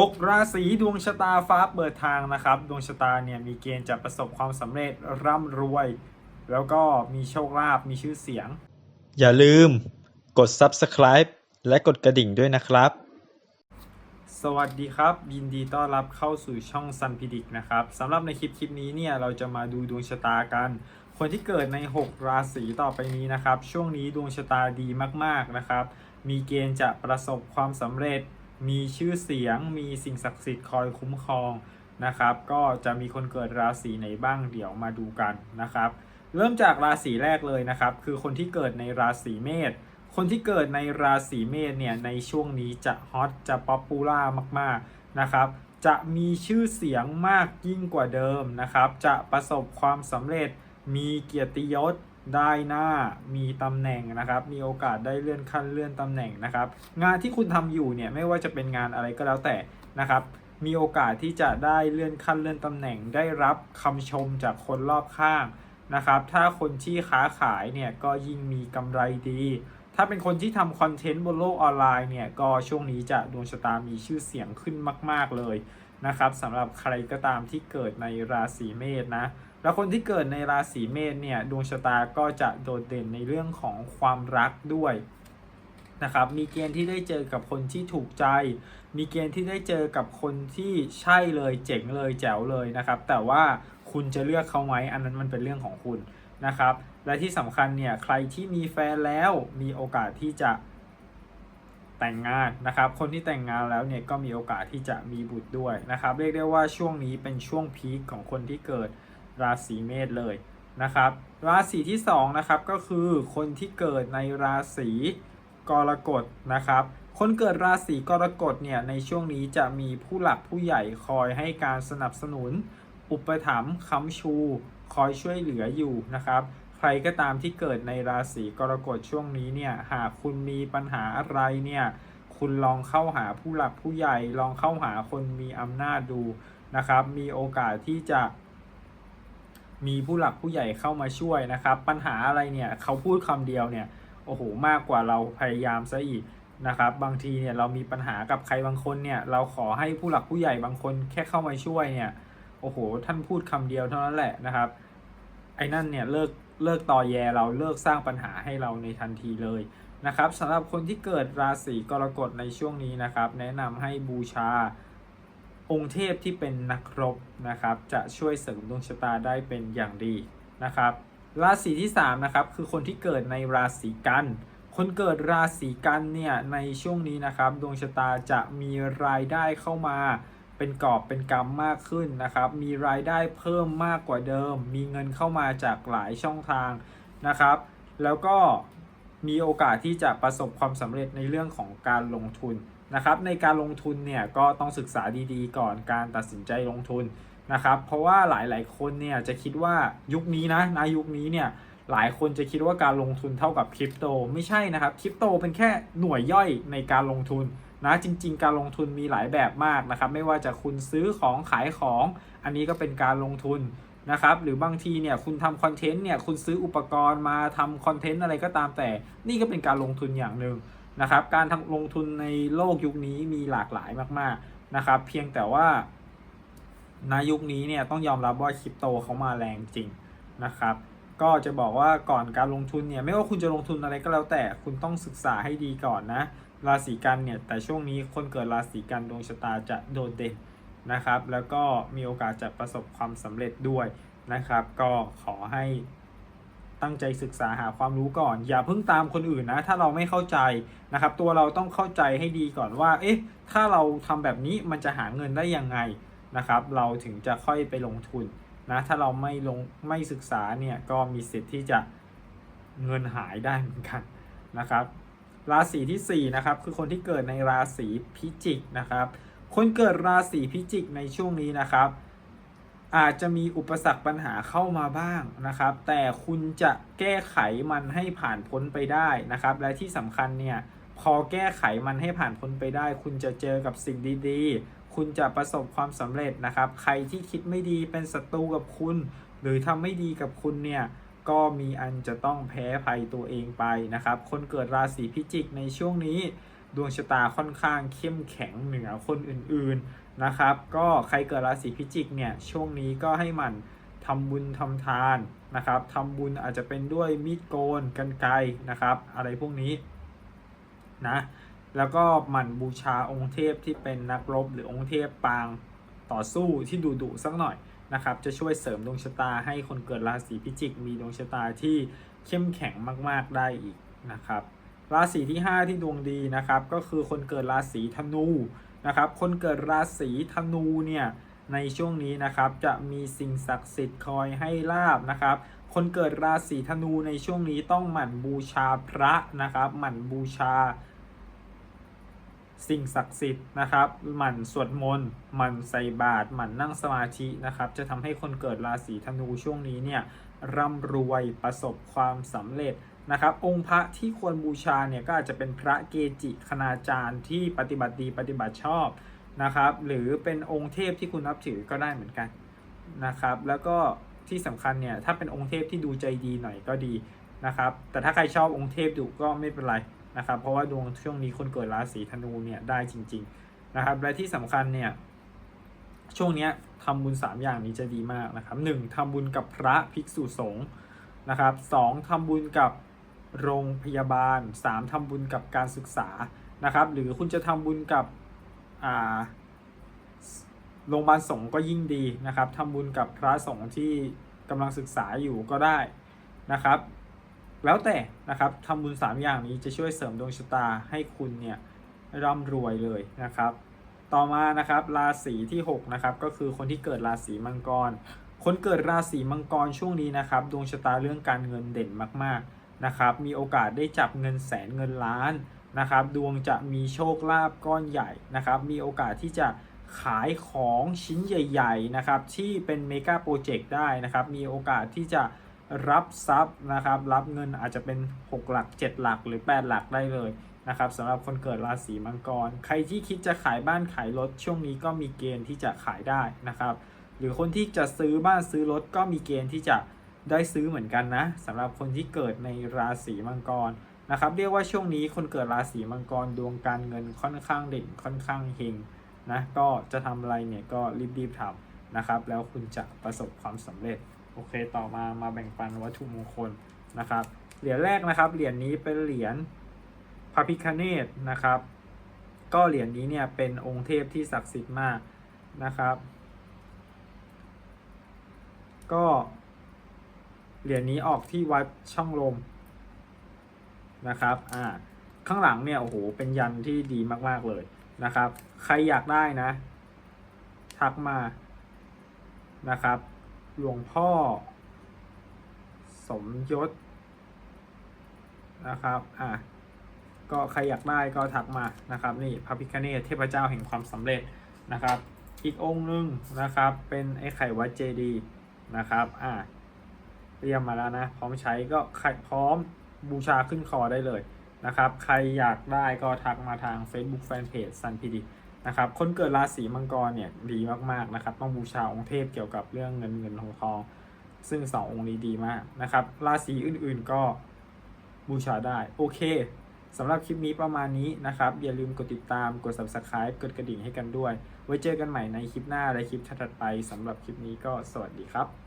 6 ราศีดวงชะตาฟ้าเปิดทางนะครับ ดวงชะตาเนี่ยมีเกณฑ์จะประสบความสำเร็จร่ำรวย แล้วก็มีโชคลาภมีชื่อเสียง อย่าลืมกด subscribe และกดกระดิ่งด้วยนะครับ สวัสดีครับ ยินดีต้อนรับเข้าสู่ช่องซันพิดิกนะครับสำหรับในคลิปคลิปนี้เนี่ยเราจะมาดูดวงชะตากัน คนที่เกิดใน 6 ราศีต่อไปนี้นะครับ ช่วงนี้ดวงชะตาดีมากๆนะครับ มีเกณฑ์จะประสบความสำเร็จ มีชื่อเสียง มีสิ่งศักดิ์สิทธิ์คอยคุ้มครองนะครับ ก็จะมีคนเกิดราศีไหนบ้างเดี๋ยวมาดูกันนะครับ เริ่มจากราศีแรกเลยนะครับ คือคนที่เกิดในราศีเมษ คนที่เกิดในราศีเมษเนี่ยในช่วงนี้จะฮอตจะป๊อปปูล่ามากๆนะครับ จะมีชื่อเสียงมากยิ่งกว่าเดิมนะครับ จะประสบความสำเร็จ มีเกียรติยศ ได้หน้ามีตำแหน่งนะครับ มีโอกาสได้เลื่อนขั้นเลื่อนตำแหน่งนะครับ งานที่คุณทำอยู่เนี่ยไม่ว่าจะเป็นงานอะไรก็แล้วแต่นะครับ มีโอกาสที่จะได้เลื่อนขั้นเลื่อนตำแหน่ง ได้รับคำชมจากคนรอบข้างนะครับ ถ้าคนที่ค้าขายเนี่ยก็ยิ่งมีกำไรดี ถ้าเป็นคนที่ทำคอนเทนต์บนโลกออนไลน์เนี่ยก็ช่วงนี้จะดวงชะตามีชื่อเสียงขึ้นมาก ๆเลยนะครับสำหรับใครก็ตามที่เกิดในราศีเมษนะ แล้วคนที่เกิดในราศีเมษเนี่ยดวงชะตาก็จะโดดเด่นในเรื่องของความรักด้วยนะครับมีเกณฑ์ที่ได้เจอกับคนที่ถูกใจ มีเกณฑ์ที่ได้เจอกับคนที่ใช่เลยเจ๋งเลยแจ๋วเลยนะครับ แต่ว่าคุณจะเลือกเขาไหมอันนั้นมันเป็นเรื่องของคุณนะครับ และที่สำคัญเนี่ยใครที่มีแฟนแล้วมีโอกาสที่จะแต่งงานนะครับ คนที่แต่งงานแล้วเนี่ยก็มีโอกาสที่จะมีบุตรด้วยนะครับ เรียกได้ว่าช่วงนี้เป็นช่วงพีคของคนที่เกิด ราศีเมษเลยนะครับ ราศีที่สองนะครับก็คือคนที่เกิดในราศีกรกฎนะครับ คนเกิดราศีกรกฎเนี่ยในช่วงนี้จะมีผู้หลักผู้ใหญ่คอยให้การสนับสนุน อุปถัมภ์ค้ำชู คอยช่วยเหลืออยู่นะครับ ใครก็ตามที่เกิดในราศีกรกฎช่วงนี้เนี่ยหากคุณมีปัญหาอะไรเนี่ยคุณลองเข้าหาผู้หลักผู้ใหญ่ ลองเข้าหาคนมีอำนาจดูนะครับ มีโอกาสที่จะ มีผู้หลักผู้ใหญ่เข้ามาช่วยนะครับ ปัญหาอะไรเนี่ยเขาพูดคำเดียวเนี่ยโอ้โหมากกว่าเราพยายามซะอีกนะครับ บางทีเนี่ยเรามีปัญหากับใครบางคนเนี่ยเราขอให้ผู้หลักผู้ใหญ่บางคนแค่เข้ามาช่วยเนี่ยโอ้โห ท่านพูดคำเดียวเท่านั้นแหละนะครับ ไอ้นั่นเนี่ยเลิกเลิกต่อแยเราเลิกสร้างปัญหาให้เราในทันทีเลยนะครับสำหรับคนที่เกิดราศีกรกฎในช่วงนี้นะครับ แนะนำให้บูชา องค์เทพที่เป็นนักรบนะครับ จะช่วยเสริมดวงชะตาได้เป็นอย่างดีนะครับ ราศีที่3นะครับคือคนที่เกิดในราศีกัน คนเกิดราศีกันเนี่ยในช่วงนี้นะครับ ดวงชะตาจะมีรายได้เข้ามาเป็นกอบเป็นกำมากขึ้นนะครับ มีรายได้เพิ่มมากกว่าเดิม มีเงินเข้ามาจากหลายช่องทางนะครับ แล้วก็มีโอกาสที่จะประสบความสำเร็จในเรื่องของการลงทุน นะครับในการลงทุนเนี่ยก็ต้องศึกษาดีๆ ก่อนการตัดสินใจลงทุนนะครับเพราะว่าหลายๆคนเนี่ยจะคิดว่ายุคนี้นะนะยุคนี้เนี่ยหลายคนจะคิดว่าการลงทุนเท่ากับคริปโตไม่ใช่นะครับคริปโตเป็นแค่หน่วยย่อยในการลงทุนนะจริง ๆ การลงทุนมีหลายแบบมากนะครับไม่ว่าจะคุณซื้อของขายของ อันนี้ก็เป็นการลงทุนนะครับหรือบางทีเนี่ยคุณทำคอนเทนต์เนี่ยคุณซื้ออุปกรณ์มาทำคอนเทนต์อะไรก็ตามแต่ นี่ก็เป็นการลงทุนอย่างหนึ่ง นะครับ การทำลงทุนในโลกยุคนี้มีหลากหลายมากๆนะครับ เพียงแต่ว่าในยุคนี้เนี่ยต้องยอมรับว่าคริปโตเขามาแรงจริงนะครับ ก็จะบอกว่าก่อนการลงทุนเนี่ยไม่ว่าคุณจะลงทุนอะไรก็แล้วแต่คุณต้องศึกษาให้ดีก่อนนะราศีกันเนี่ยแต่ช่วงนี้คนเกิดราศีกันดวงชะตาจะโดดเด่นนะครับ แล้วก็มีโอกาสจะประสบความสำเร็จด้วยนะครับ ก็ขอให้ ตั้งใจศึกษาหาความรู้ก่อน อย่าเพิ่งตามคนอื่นนะ ถ้าเราไม่เข้าใจนะครับ ตัวเราต้องเข้าใจให้ดีก่อนว่า เอ๊ะ ถ้าเราทำแบบนี้มันจะหาเงินได้ยังไงนะครับ เราถึงจะค่อยไปลงทุนนะ ถ้าเราไม่ลงไม่ศึกษาเนี่ยก็มีสิทธิ์ที่จะเงินหายได้เหมือนกันนะครับ ราศีที่4นะครับคือคนที่เกิดในราศีพิจิกนะครับ คนเกิดราศีพิจิกในช่วงนี้นะครับ อาจจะมีอุปสรรคปัญหาเข้ามาบ้างนะครับ แต่คุณจะแก้ไขมันให้ผ่านพ้นไปได้นะครับ และที่สำคัญเนี่ยพอแก้ไขมันให้ผ่านพ้นไปได้ คุณจะเจอกับสิ่งดีๆ คุณจะประสบความสำเร็จนะครับ ใครที่คิดไม่ดีเป็นศัตรูกับคุณ หรือทำไม่ดีกับคุณเนี่ยก็มีอันจะต้องแพ้ภัยตัวเองไปนะครับ คนเกิดราศีพิจิกในช่วงนี้ ดวงชะตาค่อนข้างเข้มแข็งเหนือคนอื่นๆนะครับ ก็ใครเกิดราศีพิจิกเนี่ยช่วงนี้ก็ให้มันทำบุญทำทานนะครับทำบุญอาจจะเป็นด้วยมีดโกนกันไกนะครับ อะไรพวกนี้นะแล้วก็หมั่นบูชาองค์เทพที่เป็นนักรบหรือองค์เทพปางต่อสู้ที่ดุดุสักหน่อยนะครับ จะช่วยเสริมดวงชะตาให้คนเกิดราศีพิจิก มีดวงชะตาที่เข้มแข็งมาก ๆ ได้อีกนะครับ ราศีที่ 5 ที่ดวงดีนะครับ ก็คือคนเกิดราศีธนูนะครับ คนเกิดราศีธนูเนี่ยในช่วงนี้นะครับจะมีสิ่งศักดิ์สิทธิ์คอยให้ลาบนะครับ คนเกิดราศีธนูในช่วงนี้ต้องหมั่นบูชาพระนะครับ หมั่นบูชา สิ่งศักดิ์สิทธิ์นะครับ หมั่นสวดมนต์หมั่นใส่บาตรหมั่นนั่งสมาธินะครับ จะทำให้คนเกิดราศีธนูช่วงนี้เนี่ยร่ำรวยประสบความสำเร็จ นะครับองค์พระที่ควรบูชาเนี่ยก็อาจจะเป็นพระเกจิคณาจารย์ที่ปฏิบัติดีปฏิบัติชอบนะครับ หรือเป็นองค์เทพที่คุณนับถือก็ได้เหมือนกันนะครับ แล้วก็ที่สำคัญเนี่ยถ้าเป็นองค์เทพที่ดูใจดีหน่อยก็ดีนะครับ แต่ถ้าใครชอบองค์เทพดุก็ไม่เป็นไรนะครับ เพราะว่าดวงช่วงนี้คนเกิดราศีธนูเนี่ยได้จริง ๆนะครับ และที่สำคัญเนี่ยช่วงนี้ทำบุญ 3 อย่างนี้จะดีมากนะครับ 1. ทำบุญกับพระภิกษุสงฆ์นะครับ 2. ทำบุญกับ โรงพยาบาล 3. ทำบุญกับการศึกษานะครับ หรือคุณจะทำบุญกับโรงพยาบาลสงฆ์ก็ยิ่งดีนะครับทำบุญกับพระสงฆ์ที่กำลังศึกษาอยู่ก็ได้นะครับ แล้วแต่นะครับทำบุญ 3 อย่างนี้จะช่วยเสริมดวงชะตาให้คุณเนี่ยร่ำรวยเลยนะครับ ต่อมานะครับราศีที่6นะครับก็คือคนที่เกิดราศีมังกร คนเกิดราศีมังกรช่วงนี้นะครับ ดวงชะตาเรื่องการเงินเด่นมากๆ นะครับมีโอกาสได้จับเงินแสนเงินล้านนะครับดวงจะมีโชคลาภก้อนใหญ่นะครับมีโอกาสที่จะขายของชิ้นใหญ่ๆนะครับที่เป็นเมกะโปรเจกต์ได้นะครับมีโอกาสที่จะรับทรัพย์นะครับรับเงินอาจจะเป็น 6 หลัก 7 หลักหรือ 8 หลักได้เลยนะครับสำหรับคนเกิดราศีมังกร ใครที่คิดจะขายบ้านขายรถช่วงนี้ก็มีเกณฑ์ที่จะขายได้นะครับหรือคนที่จะซื้อบ้านซื้อรถก็มีเกณฑ์ที่จะ ได้ซื้อเหมือนกันนะสำหรับคนที่เกิดในราศีมังกรนะครับ เรียกว่าช่วงนี้คนเกิดราศีมังกรดวงการเงินค่อนข้างเด่นค่อนข้างเฮงนะก็จะทำอะไรเนี่ยก็รีบๆทำนะครับ แล้วคุณจะประสบความสำเร็จโอเคต่อมามาแบ่งปันวัตถุมงคลนะครับเหรียญแรกนะครับเหรียญนี้เป็นเหรียญพระพิคเนตนะครับ ก็เหรียญนี้เนี่ยเป็นองค์เทพที่ศักดิ์สิทธิ์มากนะครับ ก็ เหรียญนี้ออกที่วัดช่องลมนะครับ อ่า ข้างหลังเนี่ยโอ้โห เป็นยันที่ดีมากๆเลยนะครับ ใครอยากได้นะ ทักมานะครับ หลวงพ่อ สมยศนะครับ อะก็ใครอยากได้ก็ทักมานะครับ นี่พระพิคเนตเทพเจ้าแห่งความสำเร็จนะครับ อีกองค์หนึ่งนะครับ เป็นไอ้ไข่วัดเจดีย์นะครับ อะ เตรียมมาแล้วนะ พร้อมใช้ก็ใครพร้อมบูชาขึ้นคอได้เลยนะครับ ใครอยากได้ก็ทักมาทาง Facebook Fanpage ซันพีดีนะครับ คนเกิดราศีมังกรเนี่ยดีมากๆนะครับ ต้องบูชาองค์เทพเกี่ยวกับเรื่องเงินเงินทองทอง ซึ่งสององค์นี้ดีมากนะครับ ราศีอื่นๆก็บูชาได้ โอเคสำหรับคลิปนี้ประมาณนี้นะครับ อย่าลืมกดติดตาม กด subscribe กดกระดิ่งให้กันด้วย ไว้เจอกันใหม่ในคลิปหน้าและคลิปถัดไปสำหรับคลิปนี้ก็สวัสดีครับ